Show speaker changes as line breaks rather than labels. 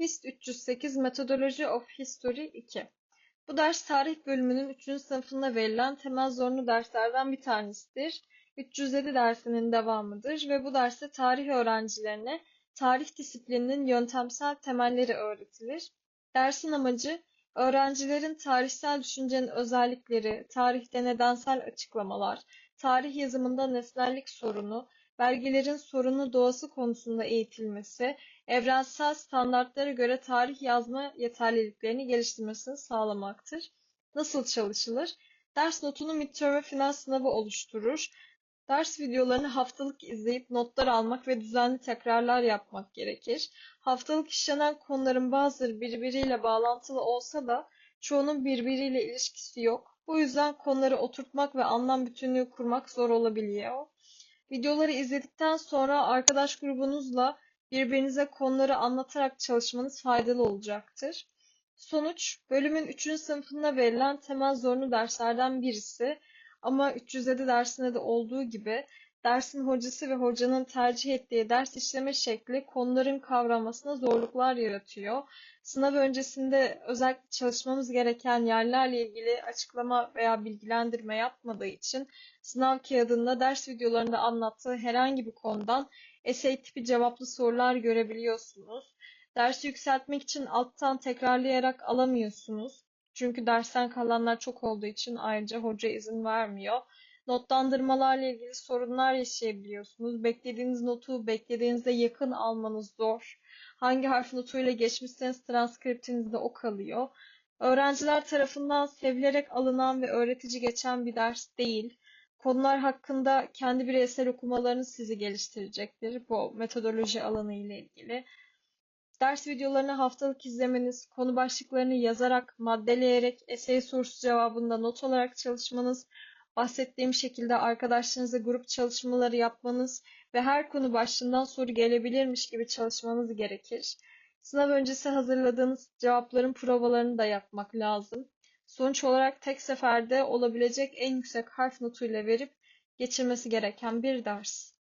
HIST 308 Methodology of History 2 Bu ders tarih bölümünün 3. sınıfında verilen temel zorunlu derslerden bir tanesidir. 307 dersinin devamıdır ve bu derste tarih öğrencilerine tarih disiplininin yöntemsel temelleri öğretilir. Dersin amacı öğrencilerin tarihsel düşüncenin özellikleri, tarihte nedensel açıklamalar, tarih yazımında nesnellik sorunu, belgelerin sorunlu doğası konusunda eğitilmesi, evrensel standartlara göre tarih yazma yeterliliklerini geliştirmesini sağlamaktır. Nasıl çalışılır? Ders notunu midterm ve final sınavı oluşturur. Ders videolarını haftalık izleyip notlar almak ve düzenli tekrarlar yapmak gerekir. Haftalık işlenen konuların bazıları birbiriyle bağlantılı olsa da çoğunun birbiriyle ilişkisi yok. Bu yüzden konuları oturtmak ve anlam bütünlüğü kurmak zor olabiliyor. Videoları izledikten sonra arkadaş grubunuzla birbirinize konuları anlatarak çalışmanız faydalı olacaktır. Sonuç, bölümün 3. sınıfında verilen temel zorunlu derslerden birisi ama 307 dersinde de olduğu gibi dersin hocası ve hocanın tercih ettiği ders işleme şekli konuların kavramasına zorluklar yaratıyor. Sınav öncesinde özellikle çalışmamız gereken yerlerle ilgili açıklama veya bilgilendirme yapmadığı için sınav kağıdında ders videolarında anlattığı herhangi bir konudan essay tipi cevaplı sorular görebiliyorsunuz. Dersi yükseltmek için alttan tekrarlayarak alamıyorsunuz. Çünkü dersten kalanlar çok olduğu için ayrıca hoca izin vermiyor. Notlandırmalarla ilgili sorunlar yaşayabiliyorsunuz. Beklediğiniz notu beklediğinize yakın almanız zor. Hangi harf notuyla geçmişseniz transkriptinizde o kalıyor. Öğrenciler tarafından sevilerek alınan ve öğretici geçen bir ders değil. Konular hakkında kendi bireysel okumalarınız sizi geliştirecektir bu metodoloji alanı ile ilgili. Ders videolarını haftalık izlemeniz, konu başlıklarını yazarak, maddeleyerek, essay sorusu cevabında not olarak çalışmanız, bahsettiğim şekilde arkadaşlarınızla grup çalışmaları yapmanız ve her konu başlığından soru gelebilirmiş gibi çalışmanız gerekir. Sınav öncesi hazırladığınız cevapların provalarını da yapmak lazım. Sonuç olarak tek seferde olabilecek en yüksek harf notuyla verip geçirmesi gereken bir ders.